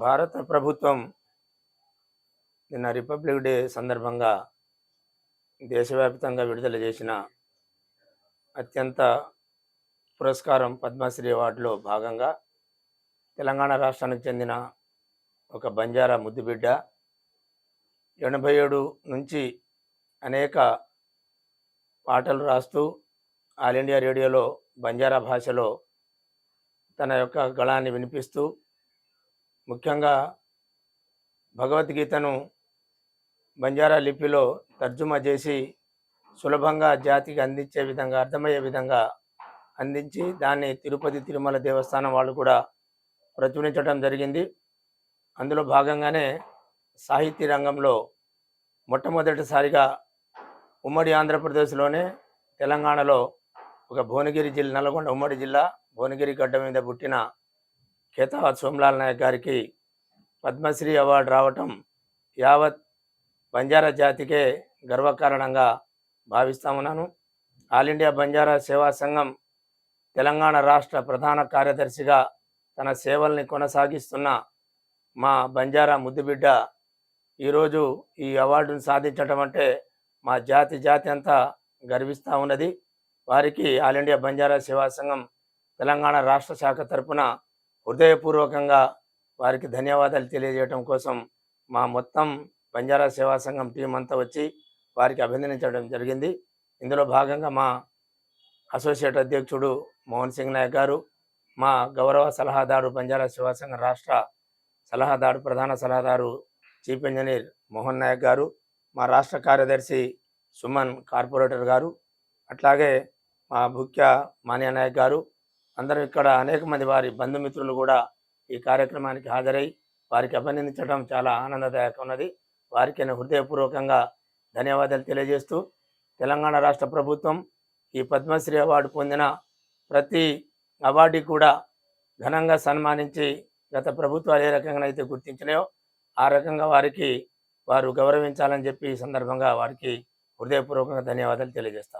భారత ప్రభుత్వం నిన్న రిపబ్లిక్ డే సందర్భంగా దేశవ్యాప్తంగా విడుదల చేసిన అత్యంత పురస్కారం పద్మశ్రీ అవార్డులో భాగంగా తెలంగాణ రాష్ట్రానికి చెందిన ఒక బంజారా ముద్దుబిడ్డ ఎనభై ఏడు నుంచి అనేక పాటలు రాస్తూ ఆల్ ఇండియా రేడియోలో బంజారా భాషలో తన యొక్క గళాన్ని వినిపిస్తూ ముఖ్యంగా భగవద్గీతను బంజారా లిపిలో తర్జుమా చేసి సులభంగా జాతికి అందించే విధంగా అర్థమయ్యే విధంగా అందించి దాన్ని తిరుపతి తిరుమల దేవస్థానం వాళ్ళు కూడా ప్రచురించడం జరిగింది. అందులో భాగంగానే సాహితీ రంగంలో మొట్టమొదటిసారిగా ఉమ్మడి ఆంధ్రప్రదేశ్లోనే తెలంగాణలో ఒక భువనగిరి జిల్లా నల్గొండ ఉమ్మడి జిల్లా భువనగిరి గడ్డ మీద పుట్టిన ఖేతాబాద్ సోమలాల్ నాయక్ గారికి పద్మశ్రీ అవార్డు రావటం యావత్ బంజారా జాతికే గర్వకారణంగా భావిస్తా ఉన్నాను. ఆల్ ఇండియా బంజారా సేవా సంఘం తెలంగాణ రాష్ట్ర ప్రధాన కార్యదర్శిగా తన సేవల్ని కొనసాగిస్తున్న మా బంజారా ముద్దుబిడ్డ ఈరోజు ఈ అవార్డును సాధించటం అంటే మా జాతి జాతి అంతా గర్విస్తూ ఉన్నది. వారికి ఆల్ ఇండియా బంజారా సేవా సంఘం తెలంగాణ రాష్ట్ర శాఖ తరపున హృదయపూర్వకంగా వారికి ధన్యవాదాలు తెలియజేయడం కోసం మా మొత్తం బంజారా సేవా సంఘం టీం అంతా వచ్చి వారికి అభినందించడం జరిగింది. ఇందులో భాగంగా మా అసోసియేట్ అధ్యక్షుడు మోహన్ సింగ్ నాయక్ గారు మా గౌరవ సలహాదారు బంజారా సేవా సంఘం రాష్ట్ర సలహాదారు ప్రధాన సలహాదారు చీఫ్ ఇంజనీర్ మోహన్ నాయక్ గారు మా రాష్ట్ర కార్యదర్శి సుమన్ కార్పొరేటర్ గారు అట్లాగే మా ముఖ్య మాన్య నాయక్ గారు అందరూ ఇక్కడ అనేక మంది వారి బంధుమిత్రులు కూడా ఈ కార్యక్రమానికి హాజరై వారికి అభినందించడం చాలా ఆనందదాయకం ఉన్నది వారికి హృదయపూర్వకంగా ధన్యవాదాలు తెలియజేస్తూ తెలంగాణ రాష్ట్ర ప్రభుత్వం ఈ పద్మశ్రీ అవార్డు పొందిన ప్రతి అవార్డుకి కూడా ఘనంగా సన్మానించి గత ప్రభుత్వాలు ఏ రకంగా అయితే గుర్తించినాయో ఆ రకంగా వారికి వారు గౌరవించాలని చెప్పి ఈ సందర్భంగా వారికి హృదయపూర్వకంగా ధన్యవాదాలు తెలియజేస్తా